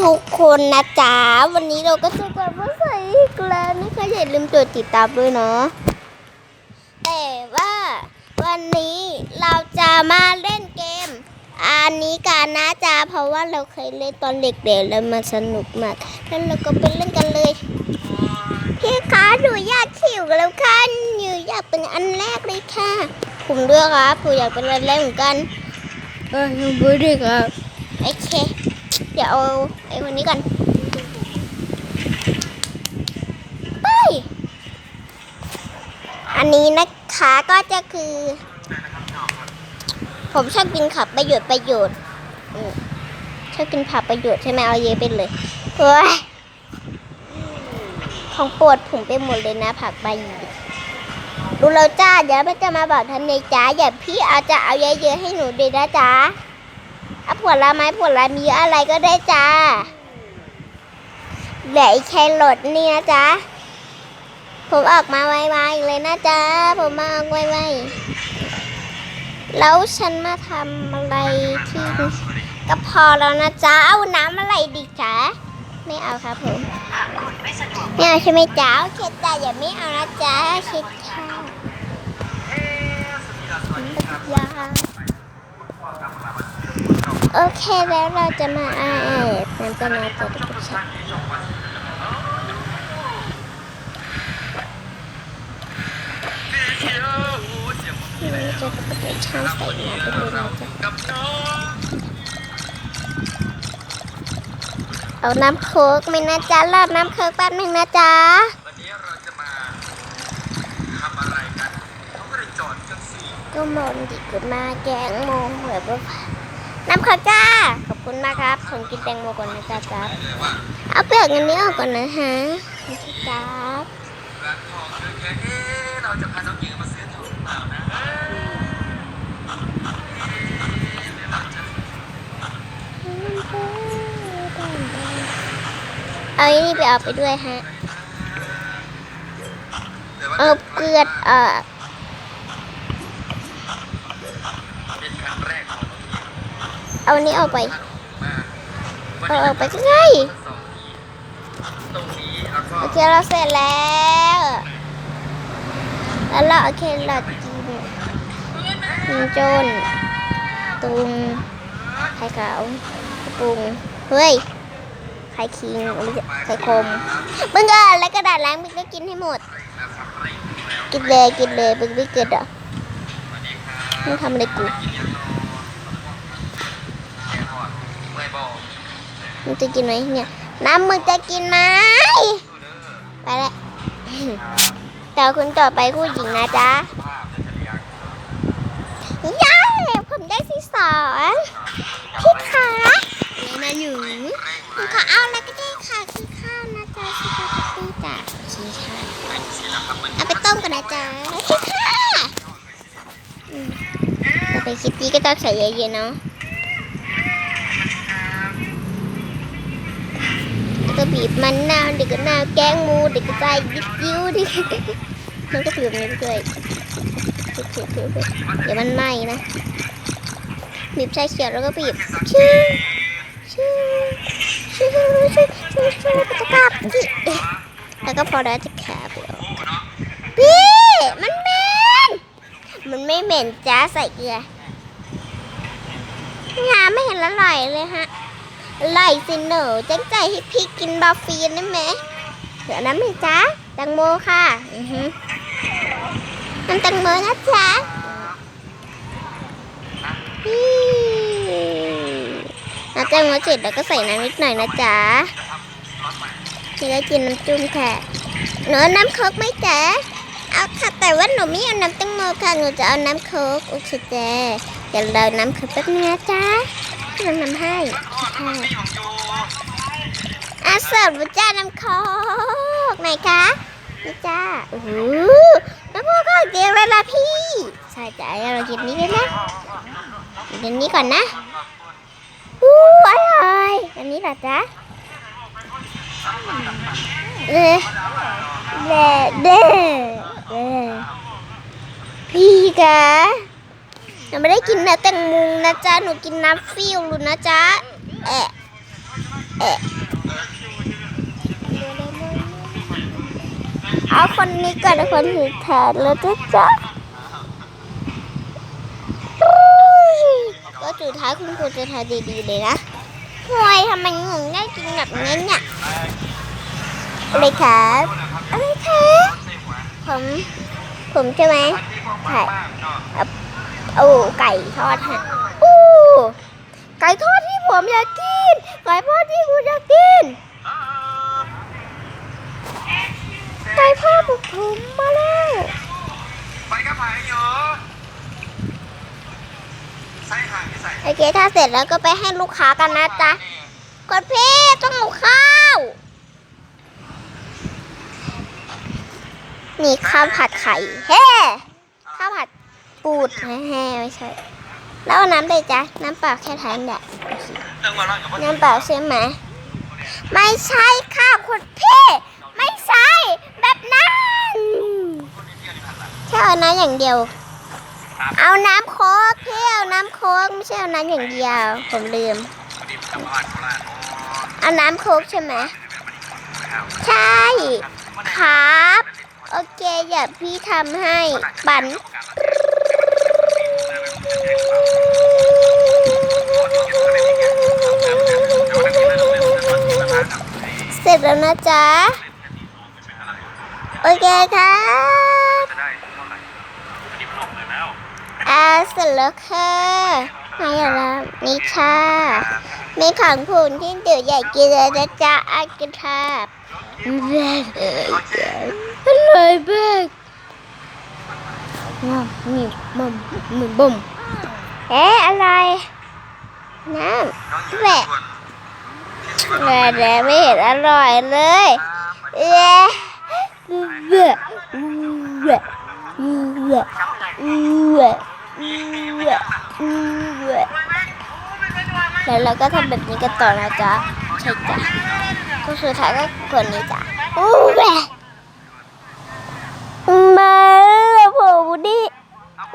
ทุกคนนะจ๊ะ วันนี้เราก็จะกลับมาใส่อีกแล้วนะคะอย่าลืมกดติดตามด้วยเนาะแต่ว่าวันนี้เราจะมาเล่นเกม อันนี้กันนะจ๊ะ เพราะว่าเราเคยเล่นตอนเด็กๆแล้วมันสนุกมากแล้วเราก็ไปเล่นกันเลยพี่คะหนูอยากขิวแล้วค่ะหนูอยากเป็นอันแรกเลยค่ะผมด้วยครับผมอยากเป็นอันแรกเหมือนกันเออยังไม่ได้ครับโอเค เดี๋ยวเอาไอ้คนนี้ก่อนไปอันนี้นะคะก็จะคือ ผมชอบกินขับประโยชน์ประโยชน์ชอบกินผักประโยชน์ใช่ไหมเอาเยอะไปเลยเฮ้ยของโปวดผมไปหมดเลยนะผักใบดูเราจ้าเดี๋ยวมันจะมาบอกทันในจ้าอย่าพี่เอาจะเอาเยอะๆให้หนูด้วยนะจ้า อาผลไม้ผลมีอะไรก็ได้จ้าเหลือไอ้แครอทนี่นะจ๊ะ ผมออกมาไวๆเลยนะจ๊ะ ผมมาออกไวๆแล้วฉันมาทำอะไรที่ก็พอแล้วนะจ๊ะ เอาน้ำอะไรดีจ๊ะ ไม่เอาครับผมไม่เอาใช่ไหมจ๊ะโอเคจ้ะอย่าไม่เอานะจ๊ะคิดค่ะยา โอเคแล้วเราจะมาอ่านมันจะมาจะดูชัดเราจะไปช่างใส่มาไปดูนะจ๊ะเอาน้ำโค้กไหมนะจ๊ะรอดน้ำโค้กแป๊บหนึงนะจ๊ะวันนี้เราจะมาทำอะไรกันเขาก็เลยจอดกันสี่ก็มองดีกว่ามาแกงโมแบบว่า น้ำโค้กจ้า ขอบคุณมากครับ ผมกินแตงโมก่อนนะจ๊ะจ๊ะเลยว่าเอาเปลือกอันนี้ออกก่อนนะฮะนะจ๊ะร้านทอเยอะแยะเราจะพาน้องหญิงมาซื้อทองเปล่านะเอาอันนี้ไปเอาไปด้วยฮะ เอ่อาเกลือเอ่อเป็นครั้งแรกของน้องหญิง เอาอันนี้เอาไปเอานี้เอาไปใกล้สองทีตรงนี้แล้วก็โอเคเราเสร็จแล้วแล้วเราโอเคเรากินกินจนตุงไข่ขาวปรุงเฮ้ยไข่คิงไม่ใช่ไข่คมมึงเออแล้วกระดาษล้างมึงก็กินให้หมด กินเลยกินเลยมึงไม่เกิดอะมึงทำอะไรกู แกงทอดเมื่อยบอกมึงจะกินไหมเนี่ย น้ำมึงจะกินไหมไปแล้วแต่คุณต่อไปผู้หญิงนะจ๊ะภาพจะเฉลี่ยยังผมได้ที่สองพี่คะอะไรนะหนูผมขอเอาอะไรก็ได้ค่ะคือข้าวนะจ๊ะสปาเกตตี้จ้ะชีค่ะสิแล้วครับมันเอาไปต้มกันนะจ๊ะพี่ค่ะอืมต่อไปคิตตี้ก็ต้องใส่เยอะๆเนาะ ก็บีบมันนาวเด็กก็นาวแกงมูเด็กก็ใส่ยิบยิ้วดิมันก็ถือแบบนี้ไปด้วยถือถือถือเดี๋ยวมันไหม้นะบีบชาเขียวแล้วก็บีบชื่อชื่อชื่อชื่อชื่อชื่อตะกรับแล้วก็พอแล้วจะขาบแล้วพี่มันเหม็นมันไม่เหม็นจ้าใส่เกลือหาไม่เห็นอร่อยเลยฮะ อร่สิหนูจังใจให้พี่กินบาฟีนได้ไหมเดี๋ยวน้ำไหมจ๊ะแตังโมค่ะ อือฮึน้ำแตังโมนะจ๊ะน้ำแตงโมเสร็จแล้วก็ใส่น้ำนิดหน่อยนะจ๊ะจะได้กินน้ำจุ่มค่ะหนูเอน้ำโคกไหมจ๊ะเอาค่ะแต่ว่าหนูไม่เอาน้ำแตงโมค่ะหนูจะเอาน้ำโคกโอเคจ้ะเดี๋ยวเราน้ำโคกแป๊บนึงนะจ๊ะ เราทำให้อาเสิร์ฟจ้าน้ำโค้กไหนคะนี่จ้าโอ้โหน้ำโค้กก็เดียวเลยล่ะพี่ใช่จ้ะเรากินนี้กันนะกินนี้ก่อนนะอู้อร่อยอันนี้เหรอจ๊ะเด้เด้เด้เด้พี่กะ หนูไม่ได้กินน้ำแตงมุงนะจ๊ะ หนูกินน้ำฟิวรู้นะจ๊ะ แอะเอะเอาคนนี้ก่อนคนถือแทนแล้วจ้ะจ๊ะก็สุดท้ายคุณครูจะทำดีๆเลยนะห่วยทำไมงงได้กินแบบนี้เนี่ยอะไรครับอะไรครับผม ผมใช่ไหมอัน โอ้ไก่ทอดฮะอู้ไก่ทอดที่ผมอยากกิน ไก่ทอดที่ผมอยากกิน ไก่ทอดของผมมาแล้วไปกับไผ่เยอะใส่ห่างที่ใส่โอเคถ้าเสร็จแล้วก็ไปให้ลูกค้ากันนะจ๊ะกดพี่ต้องเอาข้าวมีข้าวผัดไข่เฮ้ ปูดแฮ่ๆไม่ใช่ แล้วเอาน้ำเลยจ๊ะน้ำเปล่าแค่ทานแหละเรื่องมาเล่ากับว่าน้ำเปล่าใช่ไหมไม่ใช่ค่ะคุณพี่ไม่ใช่แบบนั้นแค่เอาน้ำอย่างเดียว เอาน้ำโค้กพี่เอาน้ำโค้กไม่ใช่เอาน้ำอย่างเดียว ผมลืมพอดีผมจะมาบ้านโคราชอ๋อเอาน้ำโค้กใช่ไหมครับใช่ครับ โอเคเดี๋ยวพี่ทำให้ปั่น เสร็จแล้วนะจ๊ะ โอเคครับอาเสร็จแล้วค่ะนายลานี่ค่ะ มีของผูนที่เดี๋ยวใหญ่กินเลยนะจ๊ะอากินค่ะอร่อยมาก Mom, mom, mom, mom, mom. เอ๊ะอะไรน้ำแหวะแหวะแหวะไม่เห็นอร่อยเลยเอ๊ะเวะเวะเวะเวะเวะเวะแล้วเราก็ทำแบบนี้กันต่อนะจ๊ะใช่จ้ะก็สุดท้ายก็กดนี้จ้ะอู้แหวะมาแล้วผมดิ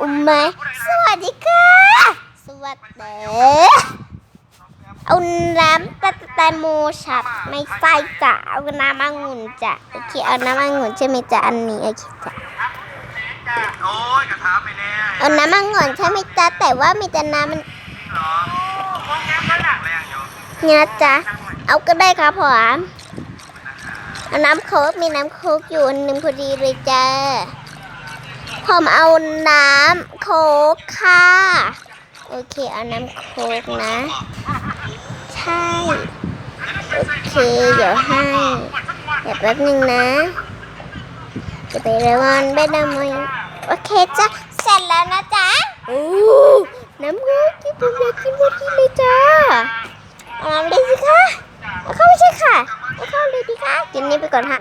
อุ้มมาสวัสดีค่ะ สวัสดีเอาน้ำตะแตงโมฉับไม่ใส่จ้ะเอาน้ำองุ่นจ้ะโอเคเอาน้ำองุ่นใช่ไหมจ๊ะอันนี้โอเคจ้ะโอ้ยกระทะไปแน่เอาน้ำองุ่นใช่ไหมจ๊ะแต่ว่ามีแต่น้ำมันเหรอพวกแกมันหนักแรงอยู่เนี่ยนะจ๊ะเอาก็ได้ครับผมเอาน้ำโค้กมีน้ำโค้กอยู่อันหนึ่งพอดีเลยจ้า ผมเอาน้ำโค้กค่ะ โอเค เอาน้ำโค้กนะ ใช่ โอเค เดี๋ยวให้เดี๋ยวแป๊บหนึงนะ จะไปเรวันไปนำมันโอเคจ้ะ เสร็จแล้วนะจ๊ะโอ้น้ำโค้กที่ผมอยากกินพอดีเลยจ้าเอาน้ำเลยสิคะเอาเข้าไม่ใช่ค่ะเอาเข้าเลยดีค่ะกินนี้ไปก่อนฮะ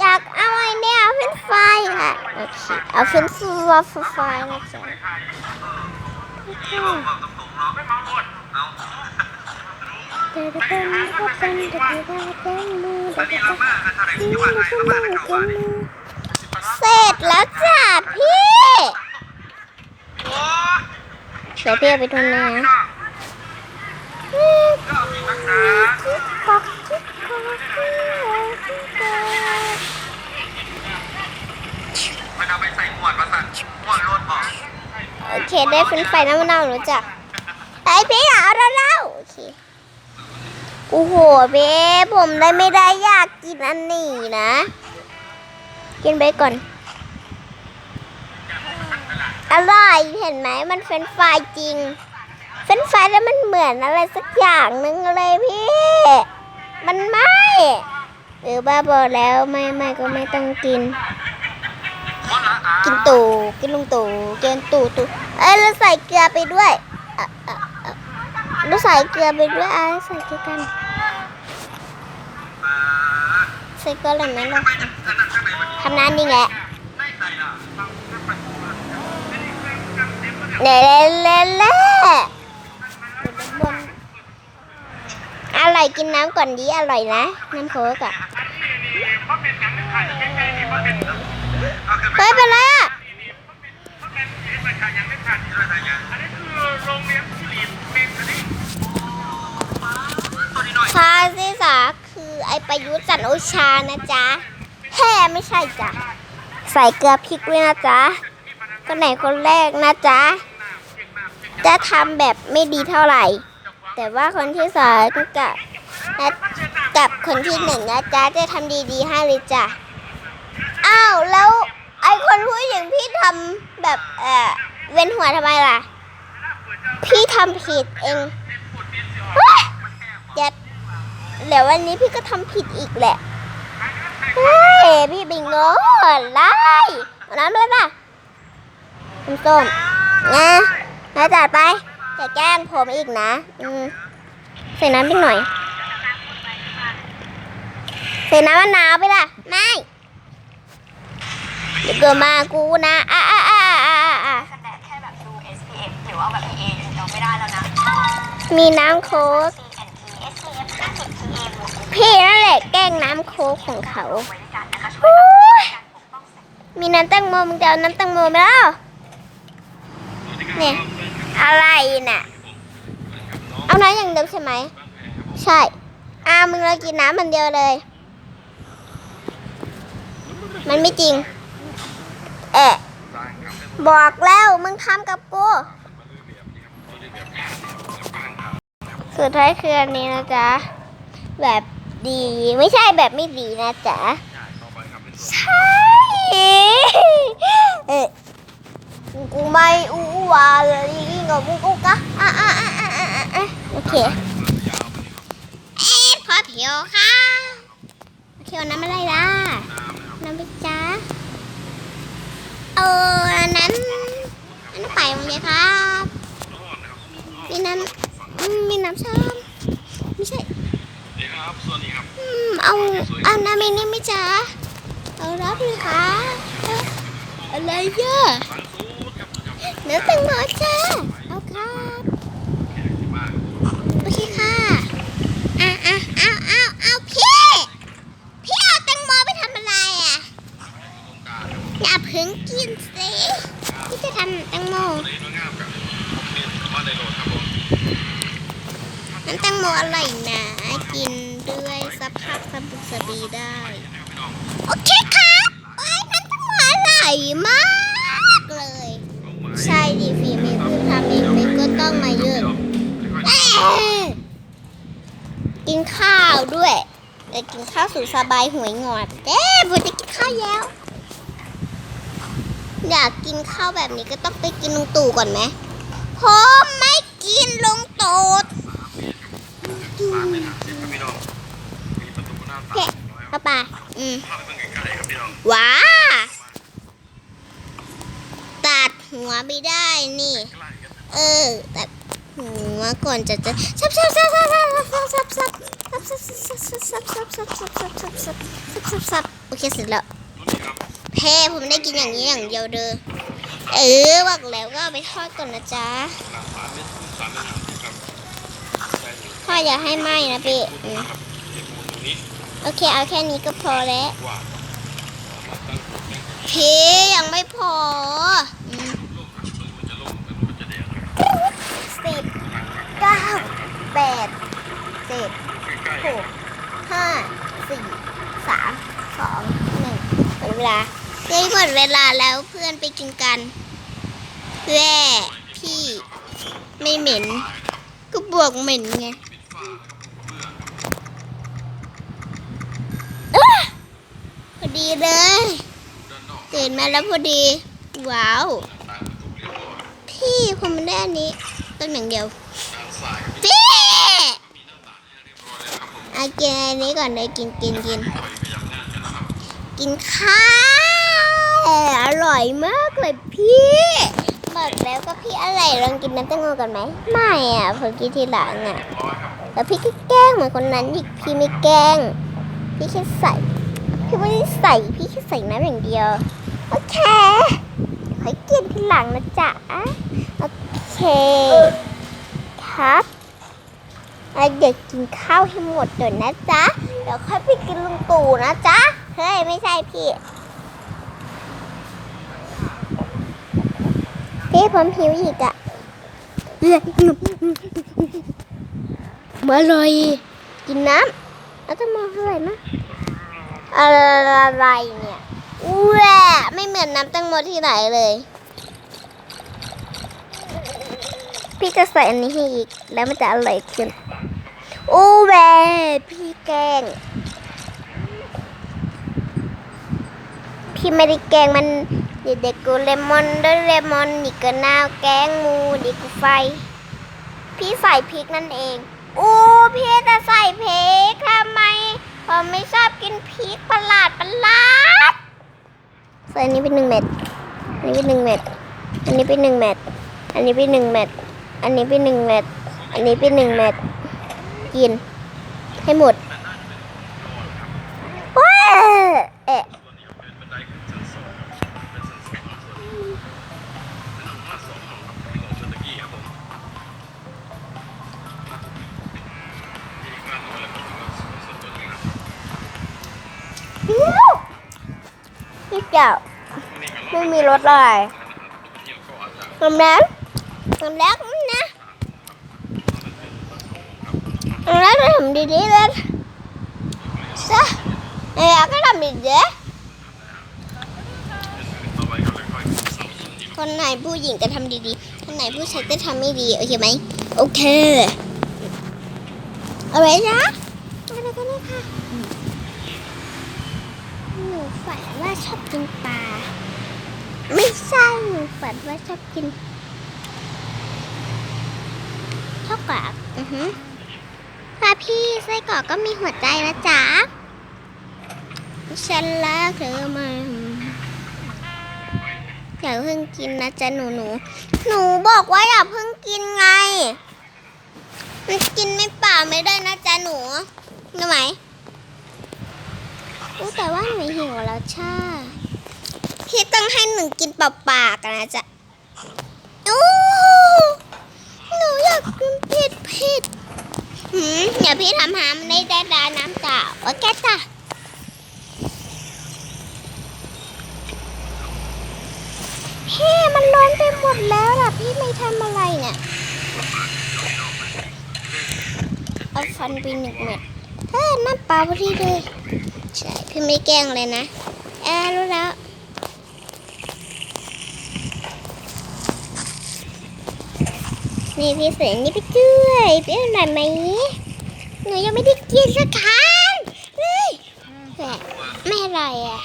อยากเอาไอเนี่ยเฟนไฟค่ะโอเคเอาเฟนฟูวอฟไฟนะจ๊ะเดินเต้ก็เป็นเดินเต้นมืเดินเต้นมือเสร็จแล้วจ้ะพี่เดี๋ยวพี่ไปดูนะกิ๊กก๊อกกิ๊กก๊อกกิ๊กก๊ มันเอาไปใส่หมวดมาสั่นหมวดโลดบอกโอเคได้เฟรนช์ฟรายน้ำมะนาวรู้จักไอพี่อาแล้วแล้วโอเคโอ้โหเบ๊ผมได้ไม่ได้อยากกินอันนี้นะ กินไปก่อนอร่อยเห็นไหมมันเฟรนฟรายจริง เฟรนฟรายแล้วมันเหมือนอะไรสักอย่างหนึงเลยพี่ มันไม่เออบ้าบอแล้วไม่ไม่ก็ไม่ต้องกิน กินตู่กินลุงตู่กินตู่ตู่เอ้ยแล้วใส่เกลือไปด้วยอะอะอะแล้วใส่เกลือไปด้วยอะใส่เกลือกันใส่เกลือเลยไหมล่ะไปจะอันนั้นข้างทำนั้นนี่แหละไม่ใส่ล่เล่เล่เล่อร่อยกินน้ำก่อนดีอร่อยนะ น้ำโค้กอะเพราะเป็น จันโอชานะจ๊ะแฮ่ไม่ใช่จ้ะ ใส่เกลือพริกด้วยนะจ๊ะคนไหนคนแรกนะจ๊ะ จะทำแบบไม่ดีเท่าไหร่ แต่ว่าคนที่สองกับนะกับคนที่หนึ่งนะจ๊ะ จะทำดีๆให้เลยจ้ะ อ้าวแล้วไอคนผู้หญิงพี่ทำแบบเออเว้นหัวทำไมล่ะ พี่ทำผิดเองเฮ้ เดี๋ยววันนี้พี่ก็ทำผิดอีกแหละ เฮ้ย พี่บิงโง่ไล่เอาน้ำด้วยป่ะน้ำส้มนะนะจัดไปอย่าแกล้งผมอีกนะ อืมใส่น้ำนิดหน่อย ใส่น้ำมะนาวไปล่ะ ไม่เดี๋ยวเกิดมากูนะอะอะอะอะอะคะแนนแค่แบบดู SPF หรือว่าแบบ PA เราไม่ได้แล้วนะ มีน้ำโค้ก CNT SPF 50 PA บวก พี่นั่นแหละแกล้งน้ำโค้กของเขามีน้ำแตงโมมึงจะเอาน้ำแตงโมไปแล้วเนี่ยอะไรน่ะ เอาน้ำอย่างเดียวใช่ไหม ใช่อ่ามึงเรากินน้ำมันเดียวเลย มันไม่จริง เอะบอกแล้วมึงทำกับกูสุดท้ายคืออันนี้นะจ๊ะแบบ ดีไม่ใช่แบบไม่ดีนะจ๊ะใช่เอ๊ะกูไม่อู้ว่าเลยกับมึงกูกะอะอะอะอะอะอะอะโอเคเอ๊ะพอเพียวค่ะโอเคเอาน้ำอะไรล่ะน้ำไปจ้าเอออันนั้นอันนั้นไปมั้งเลยครับมีน้ำอืมมีน้ำชามไม่ใช่ นี่ครับส่วนนี้ครับ อืมเอาเอาน้ำมินี่ไหม่จ้าเอารับเลยค่ะเอาอะไรเยอะบางสูตรครับครับเนื้อแตงโมจ้าเอาครับ ที่บ้าน โอเคค่ะอะอะเอาเอาเอาพี่พี่เอาแตงโมไปทำอะไรอะ ตรงกลาง อย่าเพิ่งกินสิพี่จะทำแตงโม ตัวนี้น้องงามกับผมเรียนว่าในโหลดครับผม น้ำแตง โมอร่อยนะ กินด้วยสับผักสบุกสบีได้ โอเคครับโอ้ยน้ำแตงโมอร่อยมากเลย ใช่ดิฝีเมือคือทำเองมันก็ต้องมาเยอะกินข้าวด้วยแต่กินข้าวสูตรสบายหวยงอดเอ๊ะผมจะกินข้าวแล้วอยากกินข้าวแบบนี้ก็ต้องไปกินลุงตู่ก่อนไหมผมไม่กินลุงตู่ บ้านไม่ถามสิครับพี่น้องมีประตูหน้าต่างน้อยป้าป่าอืมภาพเป็นใกล้ๆครับพี่น้องว้าตัดหัวไม่ได้นี่ ใกล้กันเออตัดหัวก่อนจะจะซับซับซับซับซับซับซับซับซับซับซับซับซับซับซับซับซับซับซับโอเคเสร็จแล้วตัวนี้ครับแพ้ผมได้กินอย่างนี้อย่างเดียวเด้อเออบอกแล้วก็เอาไปทอดก่อนนะจ๊ะหลังสามเมตรสามเมตรครับใช่เลย พ่ออย่าให้ไหม้นะพี่อืมครับเก็บมูลตรงนี้โอเคเอาแค่นี้ก็พอแล้วกว่ามาตั้งตั้งพี่ยังไม่พออืมมันจะลงมันจะแดงสิบเก้าแปดเจ็ดใกล้หกห้าสี่สามสองหนึ่งหมดเวลาเฮ้ยหมดเวลาแล้วเพื่อนไปกินกันแว่พี่ไม่เหม็น ก็บวกเหม็นไงอ๊ะ พอดีเลย ตื่นมาแล้วพอดี ว้าว พี่ผมไม่ได้อันนี้ต้องอย่างเดียว พี่อากินอันนี้ก่อนเลยกินกินกินกินข้าว อร่อยมากเลยพี่บอกแล้วก็พี่อะไรลองกินน้ำแตงโมกันไหม ไม่อะผมกินทีหลังอะ แล้วพี่ก็แกล้งเหมือนคนนั้นอีกพี่ไม่แกล้ง พี่แค่ใส่ พี่ไม่ได้ใส่ พี่แค่ใส่น้ำอย่างเดียว โอเคขอกินทีหลังนะจ๊ะ โอเค ครับเดี๋ยวกินข้าวให้หมดเดี๋ยวนะจ๊ะ เดี๋ยวค่อยไปกินลุงตู่นะจ๊ะ เฮ้ย ไม่ใช่พี่ พี่ผมหิวอีกอะ มาเลยกินน้ำอาจจะมองเท่าไหร่นะอะไรเนี่ยแหวะไม่เหมือนน้ำแตงโมที่ไหนเลย พี่จะใส่อันนี้ให้อีก แล้วมันจะอร่อยขึ้นโอ้แหวะพี่แกง พี่ไม่ได้แกงมันเด็กๆกูเลมอนด้วยเลมอนนี่ก็นาวแกงมูดิกูไฟ พี่ใส่พริกนั่นเอง อู้พี่จะใส่พริกทำไม ผมไม่ชอบกินพริกประหลาดประหลาดใส่อันนี้เป็นหนึ่งเม็ดอันนี้เป็นหนึ่งเม็ดอันนี้เป็นหนึ่งเม็ดอันนี้เป็นหนึ่งเม็ดอันนี้เป็นหนึ่งเม็ดอันนี้เป็นหนึ่งเม็ดกินให้หมด ไม่มีรถอะไรเที่ยวก็อาจจะทำแล้วทำแล้วนะทำแล้วทำดีๆเลยซะแล้วก็ทำดีๆคนไหนผู้หญิงก็ทำดีๆคนไหนผู้ชายก็ทำไม่ดี โอเคไหม โอเคเอาไว้นะอะไรกันนี่ค่ะหนูฝันว่าชอบกินปลา ไม่ใช่หนูฝันว่าชอบกินข้าวกรอกอือฮึค่ะพี่ไส้กรอกก็มีหัวใจนะจ๊ะฉันรักเธอมาอย่าเพิ่งกินนะจ๊ะหนูหนูหนูบอกว่าอย่าเพิ่งกินไง มันกินไม่เปล่าไม่ได้นะจ๊ะหนูรู้ไหมรู้แต่ว่าหนูหิวแล้วช่า พี่ต้องให้หนึ่งกินเปล่าๆกันนะจ๊ะโอ้หนูอยากกินเผ็ดเผ็ดหืมเดี๋ยวพี่ทำหามได้ได้ดาน้ำจ่าโอเคจ้ะพี่มันร้อนไปหมดแล้วล่ะ พี่ไม่ทำอะไรเนี่ยเอาฟันไปหนึ่งเม็ดเฮ้น้ำเปล่าพอดีเลย ใช่ พี่ไม่แกล้งเลยนะแอร์รู้แล้ว นี่พี่เสือนี่ไปด้วยพี่อาหน่อยไหมหนูยังไม่ได้กินสักคำเฮ้ยแม่ไม่อร่อยอะ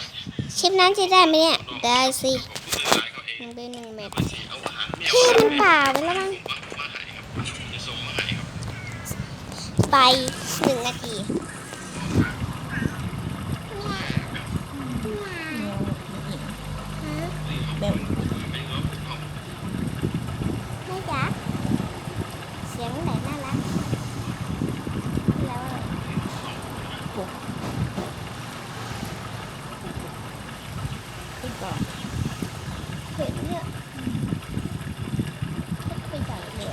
ชิมน้ำจะได้ไหมเนี่ย ได้สิหนึ่งเป็นหนึ่งเม็ดเฮ้ยมันเปล่าไปแล้วมั้งไปหนึ่งนาทีไม่จักเสียงไหนน่ารักแล้วอะไร เห็นเนี่ยไม่ใหญ่เลย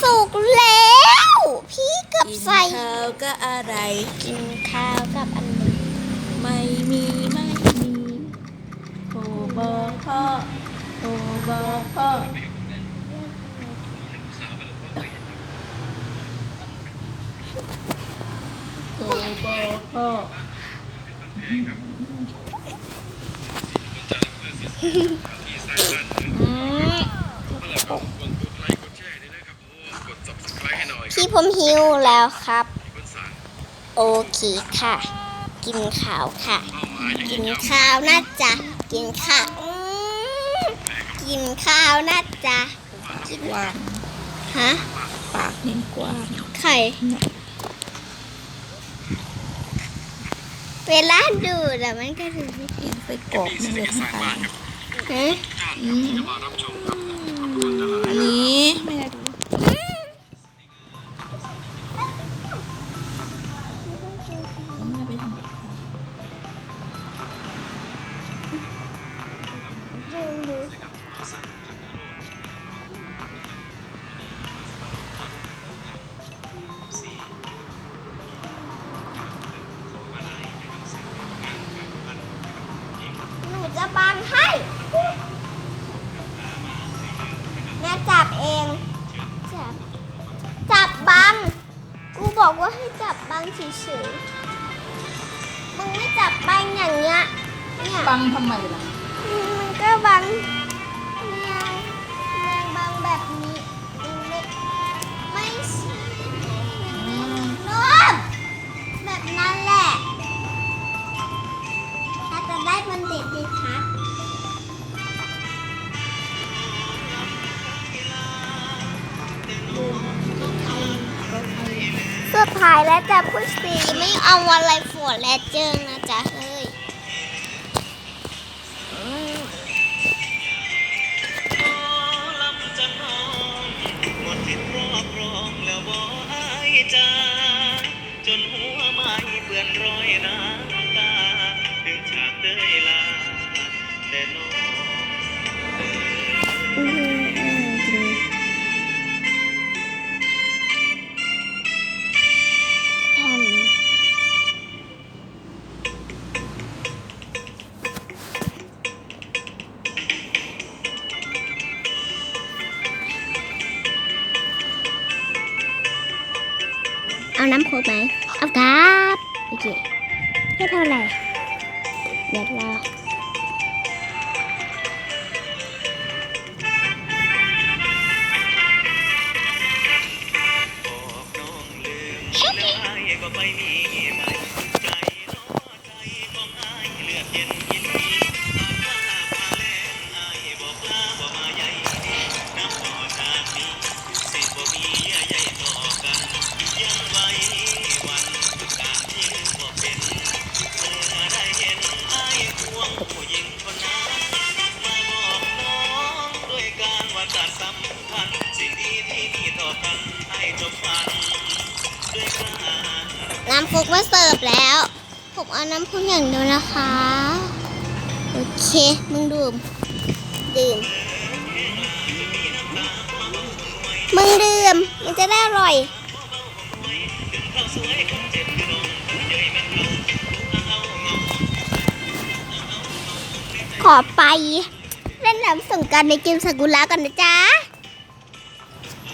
สุกแล้ว พี่กับใส่ข้าวก็อะไรกิน subscribe ให้หน่อยพี่ผมหิวแล้วครับคนสั่งโอเคค่ะ กินข้าวค่ะเข้ามาอย่างกินเงี้ยข้าวนะจ๊ะกินข้าวอืมกินข้าวนะจ๊ะกว้างฮะปากนี่กว้างไข่เวลาดูดอะมันก็ดูไม่กินไปกรอกนี่เลยทั้งคันฮะอืมมารับชมครับอันนี้ หนูจะบังให้ แม่จับเอง จับ จับบัง กูบอกว่าให้จับบังเฉยๆมึงไม่จับบังอย่างเงี้ยฟังทำไมล่ะันเด็กดีครัสุดท้ายแล้วจะพูดสีไม่เอาอะไรฝนและเจิงนะจ๊ะ 没 บแล้ว ผมเอาน้ำพุ่งอย่างเดียวนะคะ โอเค มึงดื่ม ดื่ม มึงดื่ม มันจะได้อร่อย ขอไป เล่นน้ำสงการในเกมสากุรากันนะจ๊ะ